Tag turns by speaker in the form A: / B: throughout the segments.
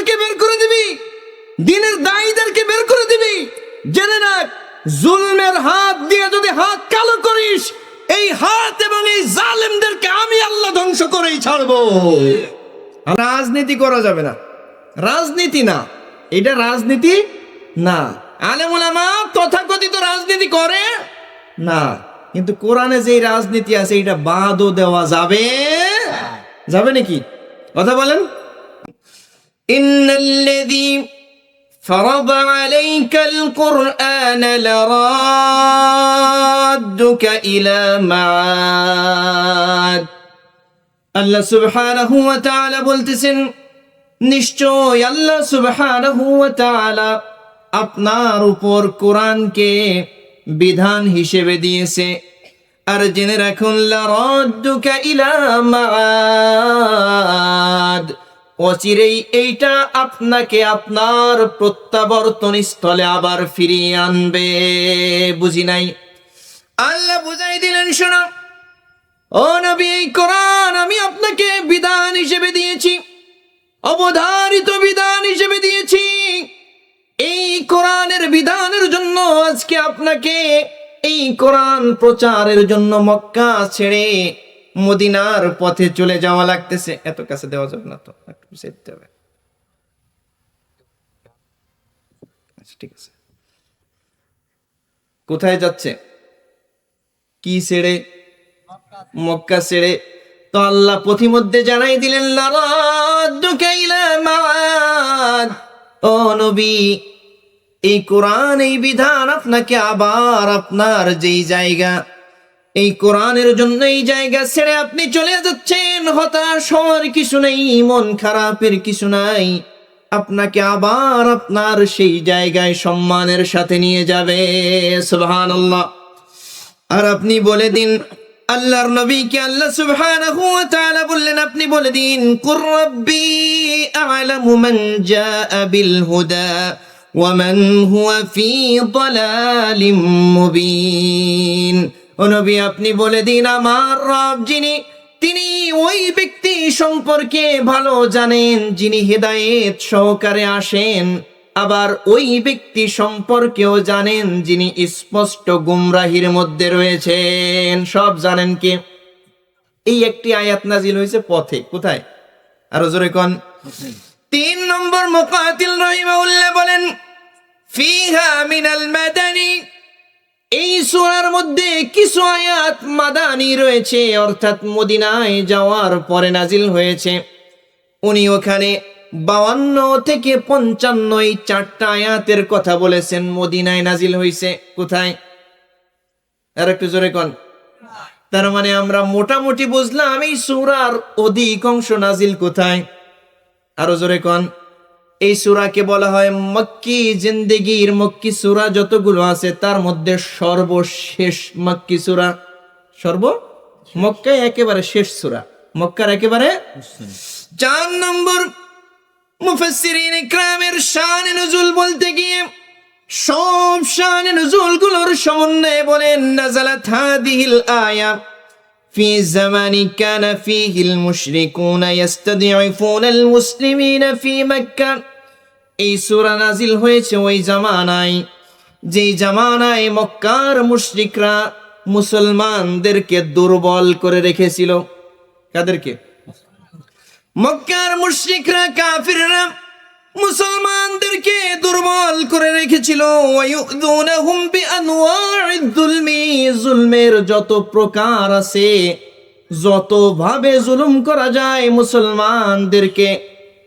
A: দায়ীদেরকে বের করে দিবি। দিনের দায়ীদেরকে বের করে দিবি। জেনে রাখ, জুলমের হাত দিয়ে যদি হাত কালো করিস, এই হাত এবং এই জালেমদেরকে আমি আল্লাহ ধ্বংস করেই ছাড়বো। রাজনীতি করা যাবে না। রাজনীতি না। এটা রাজনীতি না। আলেমুলামা তথাকথিত রাজনীতি করে না। কিন্তু কোরআনে যে রাজনীতি আছে এটা বাদও দেওয়া যাবে। যাবে নাকি? কথা বলেন। ইন্নাল্লাযী فرض عليك القرآن لرادك إلى معاد আল্লাহ সুবহানাহু ওয়া তাআলা বলতেছেন নিশ্চয় আল্লাহ সুবহানাহু ওয়া তাআলা আপনার উপর কোরআনকে বিধান হিসেবে দিয়েছে আর জেনে রাখুন লারাদ্দুকা ইলা মাআদ অচিরেই এইটা আপনাকে আপনার প্রত্যাবর্তন স্থলে আবার ফিরিয়ে আনবে। বুঝি নাই? আল্লাহ বুঝাই দিলেন, শোনো। ও নবী, এই কোরআন আমি আপনাকে বিধান হিসেবে দিয়েছি। অবধারিত বিধান হিসেবে দিয়েছি। এই কোরআনের বিধানের জন্য আজকে আপনাকে এই কোরআন প্রচারের জন্য মক্কা ছেড়ে মদিনার পথে চলে যাওয়া লাগতেছে। এত কাছে দেওয়া যাবে না তো, একটু পিছিয়ে দিতে হবে। আচ্ছা ঠিক আছে। কোথায় যাচ্ছে? কি ছেড়ে? মক্কা ছেড়ে? তো আল্লাহ পথিমধ্যে জানাই দিলেন। ও নবী, এই কোরআন, এই বিধান আপনাকে আবার আপনার যেই জায়গা এই কোরআনের জন্য এই জায়গা ছেড়ে আপনি চলে যাচ্ছেন। হতাশ হওয়ার কিছু নেই, মন খারাপের কিছু নাই। আপনাকে আবার আপনার সেই জায়গায় সম্মানের সাথে নিয়ে যাবে। সুবহানাল্লাহ। আর আপনি বলে দিন, আল্লাহর নবীকে আল্লাহ সুবহানাহু বললেন, আপনি বলে দিন, কুর আ'লামু মান জাআ বিল হুদা ওয়া মান হুয়া ফি দালালিম মুবিন। ও নবী, আপনি বলে দিন আমার রব যিনি, তিনি ওই ব্যক্তি সম্পর্কে ভালো জানেন, যিনি হেদায়েত সহকারে আসেন। আবার ওই ব্যক্তি সম্পর্কেও জানেন, যিনি স্পষ্ট গুমরাহির মধ্যে রয়েছেন। সব জানেন কে? এই একটি আয়াত নাজিল হয়েছে পথে, কোথায়? আরও জোরে কন? তিন নম্বর মুকাতিল রহিমাউল্লাহ বলেন, ফিহা মিনাল মাদানী সূরার মধ্যে কিছু আয়াত মাদানি রয়েছে, অর্থাৎ মদিনায় যাওয়ার পরে নাজিল হয়েছে। উনি ওখানে বাউান্ন থেকে পঞ্চান্ন এই চারটা আয়াতের কথা বলেছেন, মদিনায় নাজিল হয়েছে কোথায়? আর একটু জোরে কন। তার মানে আমরা মোটামুটি বুঝলাম এই সুরার অধিকাংশ নাজিল কোথায়? আরও জোরে কন। এই সুরাকে বলা হয় মক্কি জিন্দেগির মক্কি সুরা যতগুলো আছে তার মধ্যে সর্বশেষ মক্কি সুরা সর্ব মক্কায় একেবারে শেষ সুরা মক্কার একেবারে চার নম্বর মুফাসসিরিন ইকরামের শান নজুল বলতে গিয়ে সব শান নজুল গুলোর সমন্বয়ে বলেন নাজালাত হাদিহিল আয়া في زمان كان فيه المشركون يستضعفون المسلمين في مكة এই সুরা নাজিল হয়েছে ওই জামানায়। যেই জামানায় মক্কার মুশরিকরা মুসলমানদেরকে দুর্বল করে রেখেছিল। কাদেরকে? মক্কার মুশরিকরা, কাফিররা মুসলমানদেরকে দুর্বল করে রেখেছিল। জুলমের যত প্রকার আছে যত ভাবে জুলুম করা যায় মুসলমানদেরকে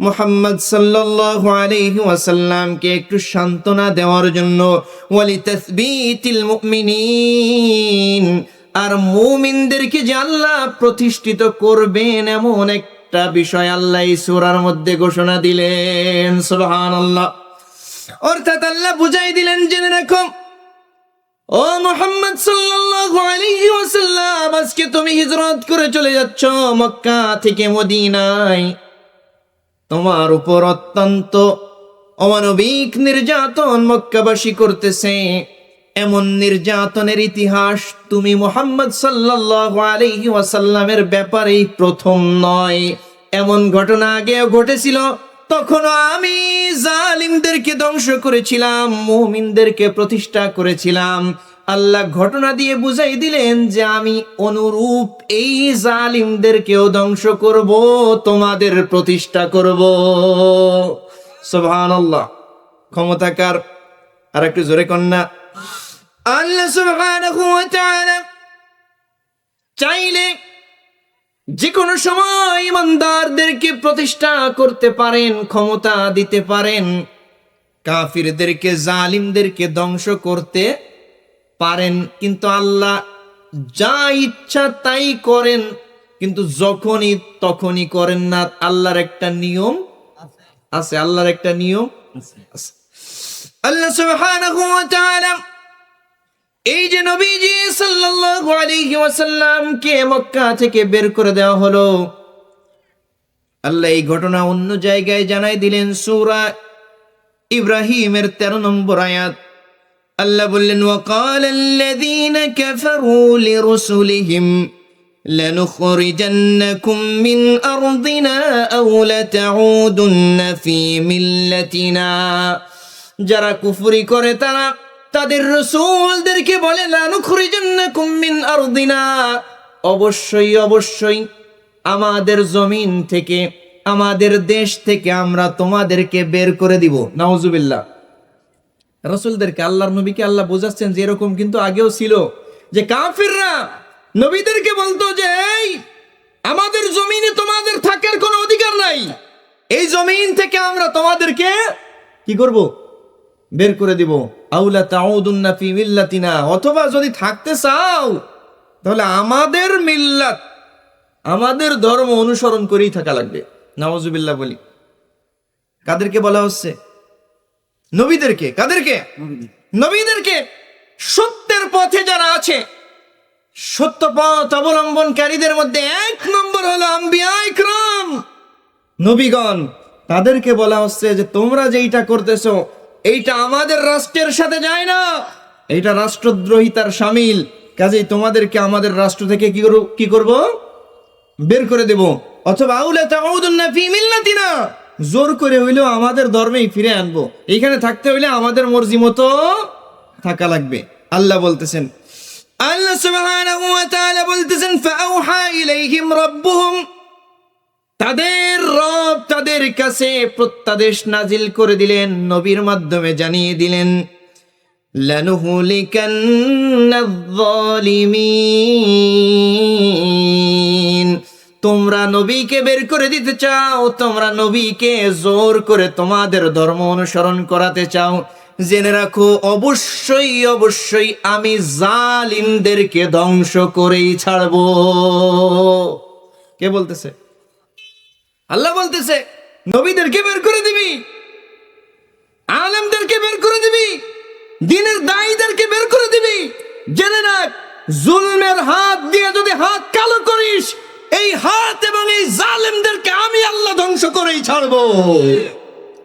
A: মুহাম্মদ সাল্লাল্লাহু আলাইহি ওয়াসাল্লামকে একটু সান্ত্বনা দেওয়ার জন্য ওয়ালি মুমিনিন, আর মুমিনদেরকে যে আল্লাহ প্রতিষ্ঠিত করবেন এমন একটা বিষয় আল্লাহ সূরার মধ্যে ঘোষণা দিলেন, সুবহানাল্লাহ। অর্থাৎ আল্লাহ বুঝাই দিলেন, জেনে রাখো, ও মোহাম্মদ সাল্লাল্লাহু আলাইহি ওয়াসাল্লাম, আজকে তুমি হিজরত করে চলে যাচ্ছ মক্কা থেকে মদিনায়। তোমার উপর অত্যন্ত অমানবিক নির্যাতন মক্কাবাসী করতেছে। এমন নির্যাতনের ইতিহাস তুমি মোহাম্মদ ওয়াসাল্লামের ব্যাপারেই প্রথম নয়। এমন ঘটনা আগেও ঘটেছিল, তখনও আমি জালিমদেরকে ধ্বংস করেছিলাম, মুমিনদেরকে প্রতিষ্ঠা করেছিলাম। আল্লাহ ঘটনা দিয়ে বুঝাই দিলেন যে আমি অনুরূপ এই জালিমদেরকেও ধ্বংস করব, তোমাদের প্রতিষ্ঠা করব। সুবহানাল্লাহ। ক্ষমতাকার আর একটু জোরে কন্যা আল্লাহ চাইলে যে কোনো সময় ইমানদারদেরকে প্রতিষ্ঠা করতে পারেন, ক্ষমতা দিতে পারেন। কাফিরদেরকে, জালিমদেরকে ধ্বংস করতে পারেন, কিন্তু আল্লাহ যা ইচ্ছা তাই করেন, কিন্তু যখনই তখনই করেন না, আল্লাহর একটা নিয়ম আছে, আল্লাহর একটা নিয়ম আল্লাহ সুবহানাহু এই যে নবীজি সাল্লাল্লাহু আলাইহি ওয়াসাল্লামকে মক্কা থেকে বের করে দেওয়া হলো, আল্লাহ এই ঘটনা অন্য জায়গায় জানাই দিলেন, সূরা ইব্রাহিমের 13 নম্বর আয়াত। আল্লাহ বললেন وقال الذين كفروا لرسلهم لنخرجنكم من أرضنا أو لتعودن في ملتنا যারা কুফরি করে তারা তাদের রসুলদেরকে বলে লানুখরিজান্নাকুম মিন আরদিনা অবশ্যই অবশ্যই আমাদের জমিন থেকে আমাদের দেশ থেকে আমরা তোমাদেরকে বের করে দিব নাউজুবিল্লাহ রসুলদেরকে আল্লাহর নবীকে আল্লাহ বোঝাচ্ছেন যে এরকম কিন্তু আগেও ছিল যে কাফিররা নবীদেরকে বলতো যে, এই, আমাদের জমিনে তোমাদের থাকার কোনো অধিকার নাই। এই জমিন থেকে আমরা তোমাদেরকে কি করব? বের করে দিব। আউলা তাউদুন্না ফি মিল্লাতিনা। অথবা যদি থাকতে চাও, তাহলে আমাদের মিল্লাত, আমাদের ধর্ম অনুসরণ করেই থাকা লাগবে। নাওজুবিল্লাহ বলি। কাদেরকে বলা হচ্ছে? নবীদেরকে কাদেরকে? নবীদেরকে সত্যের পথে যারা আছে সত্য পথ অবলম্বনকারীদের মধ্যে এক নম্বর হলো আমবিয়ায়করাম নবীগণ তাদেরকে বলা হচ্ছে যে তোমরা যেইটা করতেছো এইটা আমাদের রাষ্ট্রের সাথে যায় না। এইটা রাষ্ট্রদ্রোহিতার সামিল। কাজেই তোমাদেরকে আমাদের রাষ্ট্র থেকে কি করব কি করব? বের করে দেব। অথবা আউলা তাউদুন্না ফি মিল্লাতিনা। জোর করে হইলেও আমাদের ধর্মেই ফিরে আনব। এইখানে থাকতে হইলে আমাদের মর্জি মতো থাকা লাগবে। আল্লাহ বলতেছেন, আল্লাহ সুবহানাহু ওয়া তাআলা বলতেছেন ফাআউহা ইলাইহিম রাব্বুহুম। তাদের রব তাদের কাছে প্রত্যাদেশ নাজিল করে দিলেন, নবীর মাধ্যমে জানিয়ে দিলেন লানুহুলিকান্নায-যালিমিন তোমরা নবীকে বের করে দিতে চাও, তোমরা নবীকে জোর করে তোমাদের ধর্ম অনুসরণ করাতে চাও। জেনে রাখো, অবশ্যই অবশ্যই আমি জালিমদেরকে ধ্বংস করেই ছাড়বো। কে বলতেছে? আল্লাহ বলতেছে, নবীদেরকে বের করে দিবি, আলেমদেরকে বের করে দিবি, দিনের দায়ীদেরকে বের করে দিবি। জেনে রাখ, জুলমের হাত দিয়ে যদি হাত কালো করিস এই হাত এবং এই জালেমদেরকে আমি আল্লাহ ধ্বংস করেই ছাড়বো।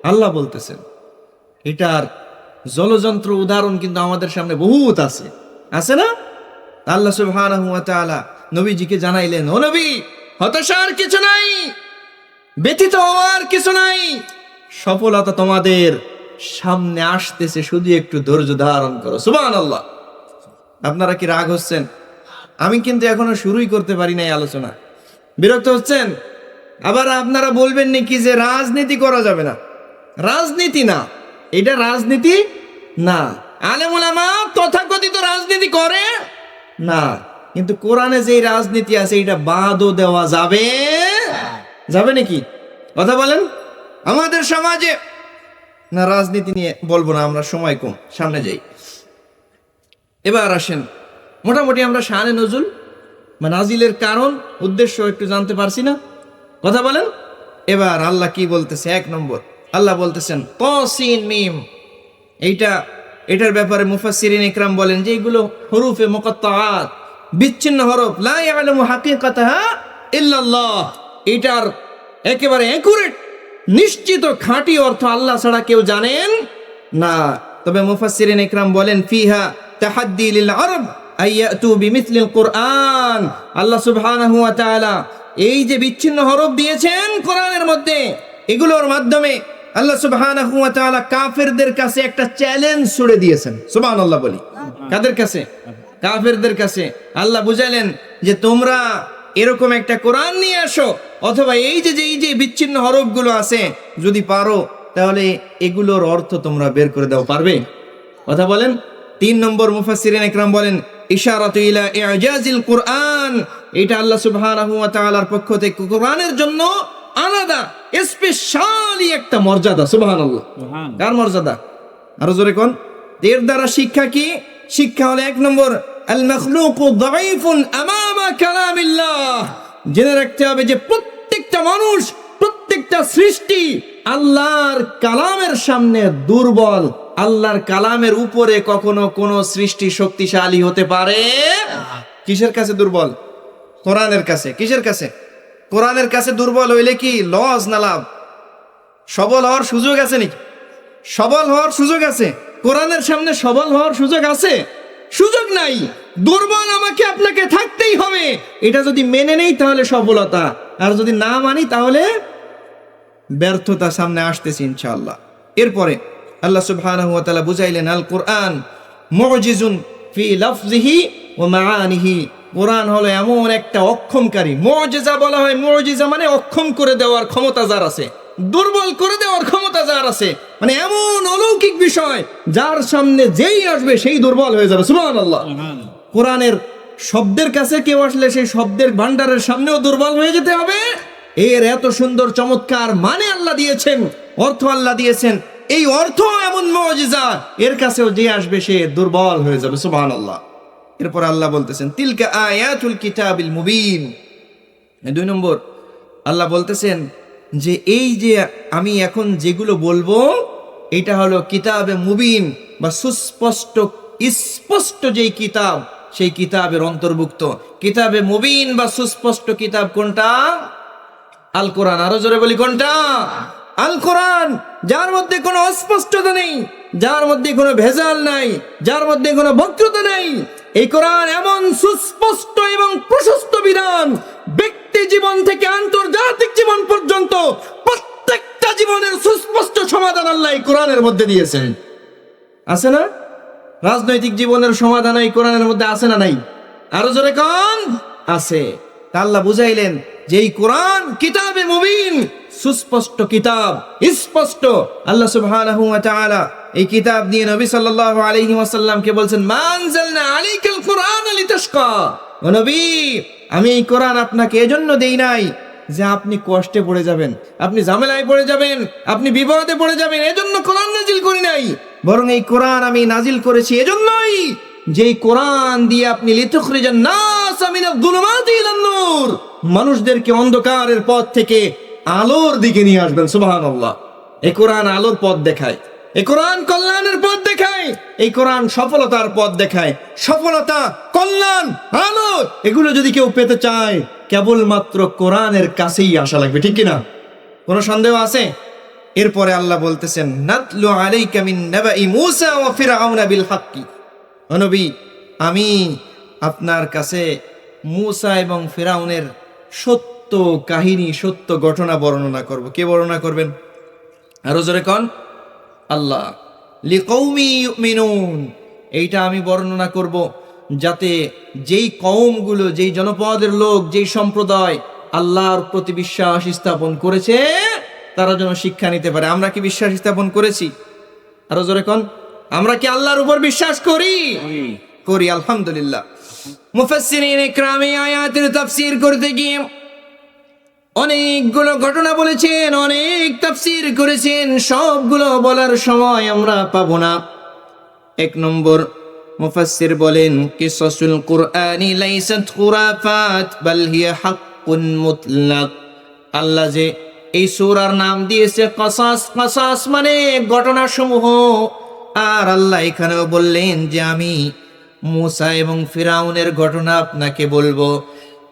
A: আল্লাহ বলতেছেন, এটার জলযন্ত্র উদাহরণ কিন্তু আমাদের সামনে বহুত আছে। আছে না? আল্লাহ সুবহানাহু ওয়া তাআলা নবীজিকে জানাইলেন, ও নবী, হতাশার কিছু নাই, ব্যথিত হওয়ার কিছু নাই, সফলতা তোমাদের সামনে আসতেছে, শুধু একটু ধৈর্য ধারণ করো। সুবান আল্লাহ আপনারা কি রাগ হচ্ছেন? আমি কিন্তু এখনও শুরুই করতে পারি নাই আলোচনা। বিরক্ত হচ্ছেন? আবার আপনারা বলবেন নাকি যে রাজনীতি করা যাবে না। রাজনীতি না, এটা রাজনীতি না। আলেমুলামা তথাকথিত রাজনীতি করে না, কিন্তু কোরআনে যে রাজনীতি আছে, এটা বাদও দেওয়া যাবে যাবে নাকি? কথা বলেন। আমাদের সমাজে না, রাজনীতি নিয়ে বলব না, আমরা সময় কম, সামনে যাই। এবার আসেন, মোটামুটি আমরা শানে নজুল বা নাজিলের কারণ, উদ্দেশ্য একটু জানতে পারছি না। কথা বলেন। এবার আল্লাহ কি বলতেছে? এক নম্বর। আল্লাহ বলতেছেন, তসিন মিম। এইটা, এটার ব্যাপারে মুফাসসিরিন ইকরাম বলেন যে এগুলো হরুফে মুকাত্তাআত, বিচ্ছিন্ন হরফ। লা ইয়ালামু হাকিকাতাহা ইল্লাল্লাহ। এটার একেবারে একুরেট নিশ্চিত খাঁটি অর্থ আল্লাহ ছাড়া কেউ জানেন না। তবে মুফাসসিরিন ইকরাম বলেন, ফিহা তাহাদ্দি লিল আরব। আইয়াতু বিমিসলিল কোরআন। আল্লাহ সুবহানাহু ওয়া তাআলা এই যে বিচ্ছিন্ন হরফ দিয়েছেন কোরআনের মধ্যে, এগুলোর মাধ্যমে আল্লাহ সুবহানাহু ওয়া তাআলা কাফেরদের কাছে একটা চ্যালেঞ্জ ছুড়ে দিয়েছেন। সুবহানাল্লাহ বলি। কাদের কাছে? কাফেরদের কাছে। আল্লাহ বুঝালেন যে তোমরা এরকম একটা কোরআন নিয়ে আসো, অথবা এই যে যে, এই যে বিচ্ছিন্ন হরফগুলো আছে, যদি পারো, তাহলে এগুলোর অর্থ তোমরা বের করে দাও, পারবে? কথা বলেন? তিন নম্বর মুফাসসিরিন একরাম বলেন ইশারাতু ইলা ইজাজিল কোরআন। এটা আল্লাহ সুবহানাহু ওয়া তাআলার পক্ষ থেকে কোরআনের জন্য আলাদা স্পেশালি একটা মর্যাদা সুবহানাল্লাহ। কার মর্যাদা? আরও জোরে কোন? এর দ্বারা শিক্ষা কি? শিক্ষা হলো এক নম্বর আল মাখলুকু দাঈফুন আমামা কালামিল্লাহ। জেনে রাখতে হবে যে প্রত্যেকটা মানুষ প্রত্যেকটা সৃষ্টি আল্লাহর কালামের সামনে দুর্বল আল্লাহর কালামের উপরে কখনো কোনো সৃষ্টি শক্তিশালী হতে পারে? কিসের কাছে দুর্বল? কোরআনের কাছে। কিসের কাছে? কোরআনের কাছে দুর্বল হইলে কি লস না লাভ? সবল হওয়ার সুযোগ আছে নাকি? সবল হওয়ার সুযোগ আছে? কোরআনের সামনে সবল হওয়ার সুযোগ আছে? সুযোগ নাই। দুর্বল আমাকে আপনাকে থাকতেই হবে। এটা যদি মেনে নেই তাহলে সফলতা। আর যদি না মানি তাহলে ব্যর্থতা সামনে আসতেছে ইনশাআল্লাহ। এরপরে আল্লাহ সুবহানাহু ওয়া তাআলা বুঝাইলেন আল কোরআন মুজিজুন ফি লাফজিহি ওয়া মাআনিহি। কোরআন হলো এমন একটা অক্ষমকারী। মুজিজা বলা হয় মুজিজা মানে অক্ষম করে দেওয়ার ক্ষমতা যার আছে। দুর্বল করে দেওয়ার ক্ষমতা যার আছে। মানে এমন অলৌকিক বিষয় যার সামনে যেই আসবে সেই দুর্বল হয়ে যাবে। সুবহানাল্লাহ। কোরআনের শব্দের কাছে কেউ আসলে সেই শব্দের ভান্ডারের সামনেও দুর্বল হয়ে যেতে হবে। এর এত সুন্দর চমৎকার মানে আল্লাহ দিয়েছেন অর্থ আল্লাহ দিয়েছেন। এই অর্থ এমন মজিজা। এর কাছেও যে আসবে সে দুর্বল হয়ে যাবে সুবাহ সুবহানাল্লাহ। এরপর আল্লাহ বলতেছেন, তিলকা আয়াতুল কিতাবিল মুবিন। দুই নম্বর, আল্লাহ বলতেছেন যে, এই যে আমি এখন যেগুলো বলব, এটা হলো কিতাবে মুবিন বা সুস্পষ্ট, স্পষ্ট যেই কিতাব, সেই কিতাবের অন্তর্ভুক্ত। কিতাবে মুবিন বা সুস্পষ্ট কিতাব কোনটা? আল কোরআন আরও জোরে বলি, কোনটা? আল কোরআন যার মধ্যে কোনো অস্পষ্টতা নেই, যার মধ্যে কোনো ভেজাল নাই, যার মধ্যে কোনো বক্রতা নেই, এই কোরআন এমন সুস্পষ্ট এবং প্রশস্ত বিধান, ব্যক্তি জীবন থেকে আন্তর্জাতিক জীবন পর্যন্ত প্রত্যেকটা জীবনের সুস্পষ্ট সমাধান আল্লাহ এই কোরআনের মধ্যে দিয়েছেন। আছে না? রাজনৈতিক জীবনের সমাধান এই কোরআনের মধ্যে আছে না নাই? আরও জোরে কন? আছে। আল্লাহ বুঝাইলেন যে এই কোরআন কিতাবে মুবিন সুস্পষ্ট কিতাব, স্পষ্ট। আল্লাহ তাআলা এই কিতাব দিয়ে নবী সাল্লাল্লাহু আলাইহি ওয়াসাল্লামকে বলছেন মানজালনা আলাইকাল কোরআন লিতাশকা। ও নবী, আমি এই কোরআন আপনাকে এজন্য দেই নাই যে আপনি কষ্টে পড়ে যাবেন, আপনি ঝামেলায় পড়ে যাবেন, আপনি বিপদে পড়ে যাবেন, এজন্য কোরআন নাজিল করি নাই। বরং এই কোরআন আমি নাজিল করেছি এজন্যই যে কোরআন দিয়ে আপনি লিতুখরিজান নাস মিনাল যুলুমাতি ইলান নূর। মানুষদেরকে অন্ধকারের পথ থেকে আলোর দিকে নিয়ে আসবেন, সুবহানাল্লাহ। এ কোরআন আলোর পথ দেখায়। এ কোরআন কল্যাণের পথ দেখায়। এই কোরআন সফলতার পথ দেখায়। সফলতা, কল্যাণ আলো এগুলো যদি কেউ পেতে চায়, কেবলমাত্র কোরআনের কাছেই আসা লাগবে, ঠিক কিনা? কোনো সন্দেহ আছে? এরপরে আল্লাহ বলতেছেন আমি আপনার কাছে মূসা এবং ফিরাউনের সত্য কাহিনী সত্য ঘটনা বর্ণনা করব। কে বর্ণনা করবেন? আরও জোরে কন। আল্লাহ। লিকৌমি এইটা আমি বর্ণনা করব যাতে যেই কওমগুলো যেই জনপদের লোক যেই সম্প্রদায় আল্লাহর প্রতি বিশ্বাস স্থাপন করেছে তারা যেন শিক্ষা নিতে পারে। আমরা কি বিশ্বাস স্থাপন করেছি? আরও জোরে কন। আমরা কি আল্লাহর উপর বিশ্বাস করি। করি আলহামদুলিল্লাহ। মুফাসসিরিন ইকরামে আয়াতের তাফসীর করতে গিয়ে অনেকগুলো ঘটনা বলেছেন, অনেক তাফসীর করেছেন, সবগুলো বলার সময় আমরা পাবো না। এক নম্বর, মুফাসসির বলেন, কিসাসুল কুরআনি লাইসাত খুরাফাত, বাল হিয়া হাক্কুন মুতলাক। আল্লাহ যে এই সূরার নাম দিয়েছে, কসাস কসাস মানে ঘটনাসমূহ। আর আল্লাহ এখানেও বললেন যে, আমি মুসা এবং ফিরাউনের ঘটনা আপনাকে বলব।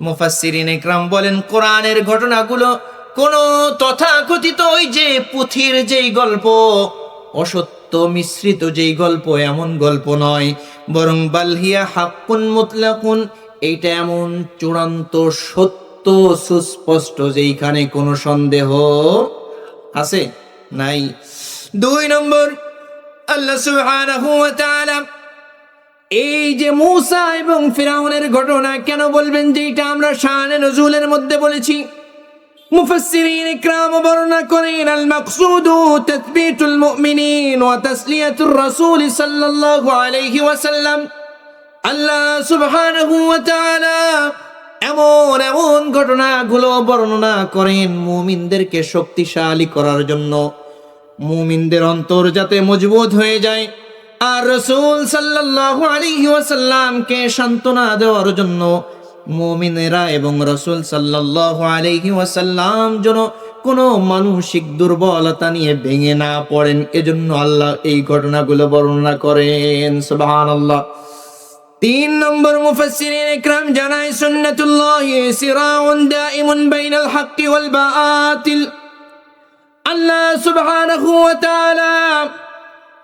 A: মুফাসসিরিন ইকরাম বলেন, কোরআনের ঘটনাগুলো কোন তথাকথিত ওই যে পুথির যেই গল্প, অসত্য মিশ্রিত যেই গল্প, এমন গল্প নয়। বরং বালহিয়া হাক্কুন মুতলাকুন, এইটা এমন চূড়ান্ত সত্য সুস্পষ্ট যেইখানে কোনো সন্দেহ আছে, নাই। দুই নম্বর, আল্লাহ সুবহানাহু ওয়া তাআলা এই যে মূসা এবং ফিরাউনের ঘটনা, কেন বলবেন যে এটা আমরা শানে নজুলের মধ্যে বলেছি? মুফাসসিরিন ইকরাম বর্ণনা করেন আল মাকসুদু তাথবীতুল মুমিনিন ওয়া তাসলিয়াতুর রাসূল সাল্লাল্লাহু আলাইহি ওয়াসাল্লাম। আল্লাহ সুবহানাহু ওয়া তাআলা এমন এমন ঘটনাগুলো বর্ণনা করেন মুমিনদেরকে শক্তিশালী করার জন্য। মুমিনদের অন্তর যাতে মজবুত হয়ে যায় আর রসুল সাল্লাল্লাহু আলাইহি ওয়াসাল্লামকে সান্ত্বনা দেওয়ার জন্য মুমিনেরা এবং রসুল সাল্লাল্লাহু আলাইহি ওয়াসাল্লাম যেন কোনো মানসিক দুর্বলতা নিয়ে ভেঙে না পড়েন, এজন্য আল্লাহ এই ঘটনাগুলো বর্ণনা করেন। সুবহানাল্লাহ। তিন নম্বর মুফাসসিরিন ইকরাম জানায়, সুন্নাতুল্লাহ সিরাউন দাইমুন বাইনাল হাক্কি ওয়াল বাতিল আল্লাহ সুবহানাহু ওয়া তাআলা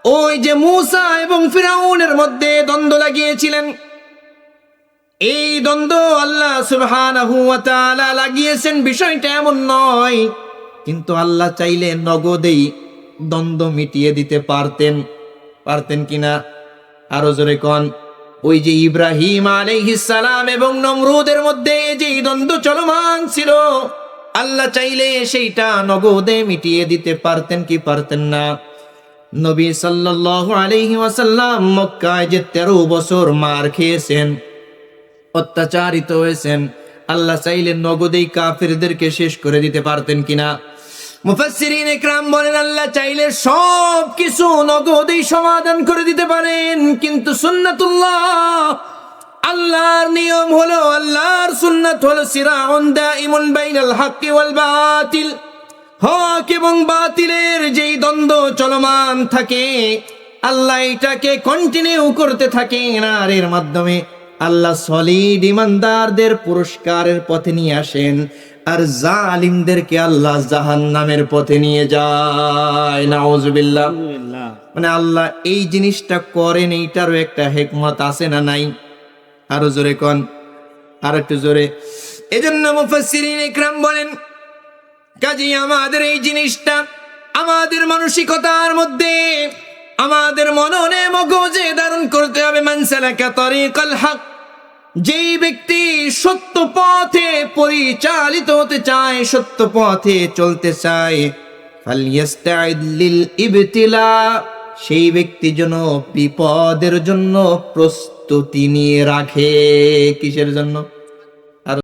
A: ওই যে মূসা এবং ফিরাউনের মধ্যে দ্বন্দ্ব লাগিয়েছিলেন। এই দ্বন্দ্ব আল্লাহ সুবহানাহু লাগিয়েছেন, বিষয়টা এমন নয়। কিন্তু আল্লাহ চাইলে নগদেই দ্বন্দ্ব মিটিয়ে দিতে পারতেন। পারতেন কিনা? আরও জোরে কন। ওই যে ইব্রাহিম সালাম এবং নমরুদের মধ্যে যে দ্বন্দ্ব চলমান ছিল, আল্লাহ চাইলে সেইটা নগদে মিটিয়ে দিতে পারতেন কি পারতেন না। নবী সাল্লাল্লাহু আলাইহি ওয়াসাল্লাম মক্কায় যে তেরো বছর মার খেয়েছেন, অত্যাচারিত হয়েছেন, আল্লাহ চাইলে নগদেই কাফিরদেরকে শেষ করে দিতে পারতেন কিনা? মুফাসসিরিন ইকরাম বলেন, আল্লাহ চাইলে সব কিছু নগদেই সমাধান করে দিতে পারেন, কিন্তু সুন্নাতুল্লাহ, আল্লাহর নিয়ম হলো, আল্লাহর সুন্নাত হলো, সিরাউন দাইমুন বাইনাল হাক্কি ওয়াল বাতিল। হক এবং বাতিলের যেই দ্বন্দ্ব চলমান থাকে আল্লাহ এটাকে কন্টিনিউ করতে থাকেন আর এর মাধ্যমে আল্লাহ সলিড ইমানদারদের পুরস্কারের পথে নিয়ে আসেন আর জালিমদেরকে আল্লাহ জাহান্নামের পথে নিয়ে যায়। নাউজুবিল্লাহ। মানে আল্লাহ এই জিনিসটা করেন এইটারও একটা হেকমত আছে না নাই? আরও জোরে কন আর একটু জোরে। এজন্য মুফাসসিরিন ইকরাম বলেন কাজী আমাদের এই জিনিসটা, আমাদের মানসিকতার মধ্যে, আমাদের মননে মগজে ধারণ করতে হবে মানসালাকা যেই ব্যক্তি সত্য পথে পরিচালিত হতে চায়, সত্য পথে চলতে চায় সেই ব্যক্তি যেন বিপদের জন্য প্রস্তুতি নিয়ে রাখে। কিসের জন্য?